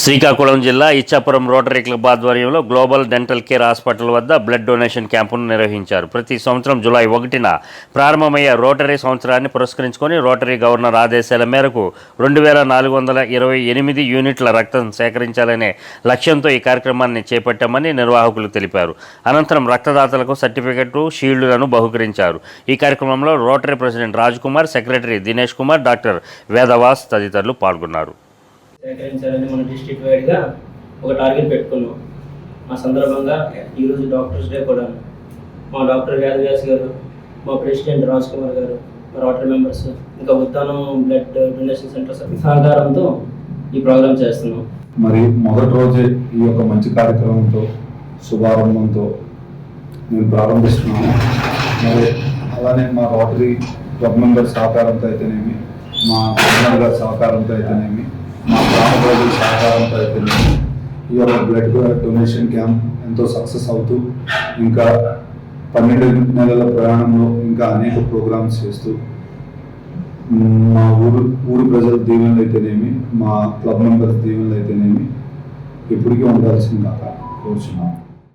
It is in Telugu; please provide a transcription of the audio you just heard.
శ్రీకాకుళం జిల్లా ఇచ్చాపురం రోటరీ క్లబ్ ఆధ్వర్యంలో గ్లోబల్ డెంటల్ కేర్ హాస్పిటల్ వద్ద బ్లడ్ డొనేషన్ క్యాంపును నిర్వహించారు. ప్రతి సంవత్సరం జూలై ఒకటిన ప్రారంభమయ్యే రోటరీ సంవత్సరాన్ని పురస్కరించుకొని రోటరీ గవర్నర్ ఆదేశాల మేరకు రెండు వేల నాలుగు వందల ఇరవై ఎనిమిది యూనిట్ల రక్తం సేకరించాలనే లక్ష్యంతో ఈ కార్యక్రమాన్ని చేపట్టామని నిర్వాహకులు తెలిపారు. అనంతరం రక్తదాతలకు సర్టిఫికెట్లు షీల్డులను బహుకరించారు. ఈ కార్యక్రమంలో rotary president Raj Kumar secretary Dinesh Kumar doctor Vedavas తదితరులు పాల్గొన్నారు. సేకరించాలని మన డిస్ట్రిక్ట్ వైడ్గా ఒక టార్గెట్ పెట్టుకున్నాం. ఆ సందర్భంగా ఈరోజు డాక్టర్స్ డే కూడా. మా డాక్టర్ వ్యాధవ్యాస్ గారు మా ప్రెసిడెంట్ రాజ్ కుమార్ గారు మా రోటరీ మెంబర్స్ ఇంకా ఉద్దానం బ్లడ్ డొనేషన్ సెంటర్ సహకారంతో ఈ ప్రోగ్రామ్ చేస్తున్నాం. మరి మొదటి రోజే ఈ యొక్క మంచి కార్యక్రమంతో శుభారంభంతో మేము ప్రారంభిస్తున్నాము. మరి అలానే మా రోటరీ క్లబ్ మెంబర్ సహకారంతో అయితేనేమి మా గవర్నర్ గారి సహకారంతో అయితేనేమి మా గ్రామ ప్రజల సహకారంతో అయితేనేమి ఈ యొక్క బ్లడ్ డొనేషన్ క్యాంప్ ఎంతో సక్సెస్ అవుతూ ఇంకా పన్నెండు నెలల ప్రయాణంలో ఇంకా అనేక ప్రోగ్రామ్స్ చేస్తూ మా ఊరు ఊరు ప్రజల దీవెనలు అయితేనేమి మా క్లబ్ మెంబర్స్ దీవెనలు అయితేనేమి ఎప్పటికీ ఉండాల్సిందిగా కోరుచున్నాను